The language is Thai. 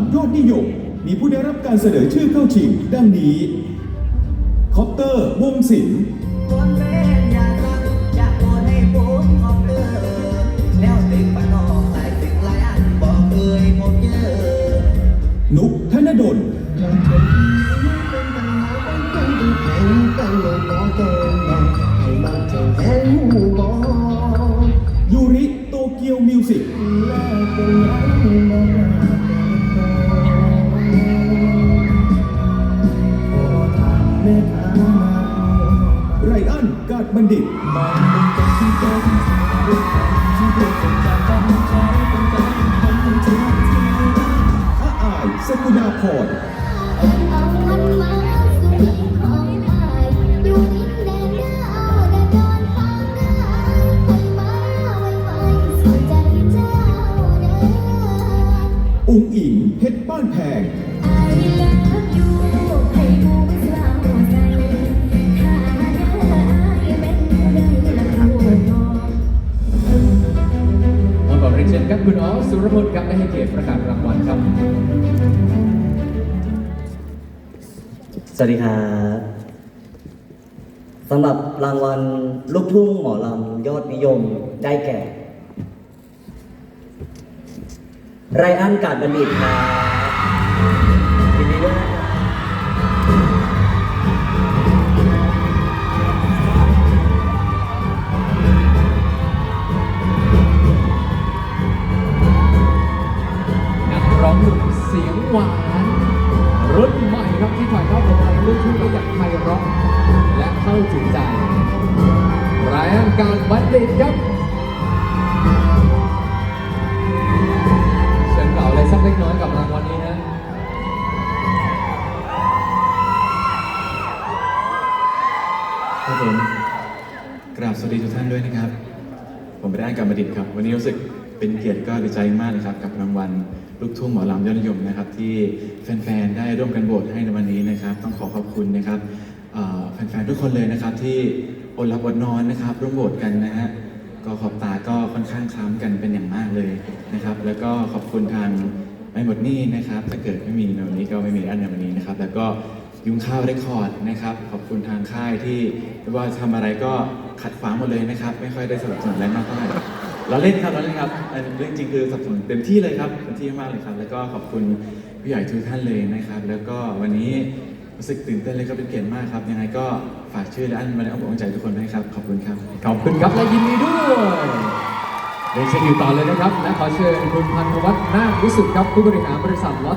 ำยอดนิยม มีผู้ได้รับการเสนอชื่อเข้าชิง ดังนี้ คอปเตอร์วงศิลป์คนแม่อย่ารักอย่าโอนให้ผมขอบเด้อแล้วติดปะนองหลายสิ่ง ไรอันกาดบัณฑิตอาอายสกุณาพรเอามันมาสู่ของอายอยู่ดินแดนดาวแดนดอนทางได้ไปมาไว้ไว้สู่ใจเจ้าเด้ออุงอิงเพชรบ้านแพง I love you ให้ผู้ เชิญครับคุณอ๋อสุรพลครับได้ให้เกียรติประกาศรางวัลครับ สวัสดีครับสำหรับรางวัลลูกทุ่งหมอลำยอดนิยมได้แก่ ไรอันกาดบัณฑิตครับยินดีด้วย เสียงหวานรุ่นใหม่ครับที่ถ่ายทอดบทเพลงลูกทุ่งได้อย่างไพเราะและเข้าถึงใจไรอันการบัณฑิตครับเชิญกล่าวอะไรสักเล็กน้อยกับรางวัลนี้นะครับผมกราบสวัสดีทุกท่านด้วยนะครับ ผมเป็นอ้านกรรมดิตครับ วันนี้รู้สึก เป็นเกียรติก็ดีใจมากเลยครับกับรางวัลลูกทุ่งหมอลำยอดนิยมนะครับ ที่แฟนๆได้ร่วมกันโหวตให้ในวันนี้นะครับ ต้องขอขอบคุณนะครับแฟนๆทุกคนเลยนะครับ ที่อดหลับอดนอนนะครับ ร่วมโหวตกันนะฮะก็ขอบตาก็ค่อนข้างคล้ำกันเป็นอย่างมากเลยนะครับ แล้วก็ขอบคุณทางไม่หมดนี้นะครับ ถ้าเกิดไม่มีในวันนี้ก็ไม่มีอันในวันนี้นะครับ แล้วก็ยุงข้าวเรคคอร์ดนะครับ ขอบคุณทางค่ายที่ไม่ว่าทำอะไรก็ขัดขวางหมดเลยนะครับ ไม่ค่อยได้สนับสนุนแรมากเท่าไหร่ เราเล่นครับเราเล่นครับอันเรื่องจริงคือสนับสนุนเต็มที่เลยครับเต็มที่มากเลยครับ แล้วก็ขอบคุณผู้ใหญ่ทุกท่านเลยนะครับ แล้วก็วันนี้รู้สึกตื่นเต้นเลยก็เป็นเกียรติมากครับ ยังไงก็ฝากชื่อและอันมาในอ้อมอกอ้อมใจทุกคนด้วยครับ ขอบคุณครับขอบคุณครับและยินดีด้วยเรียนเชิญอยู่ต่อเลยนะครับและขอเชิญคุณพันธวัฒน์นาควิสุทธิ์ครับผู้บริหารบริษัทลอต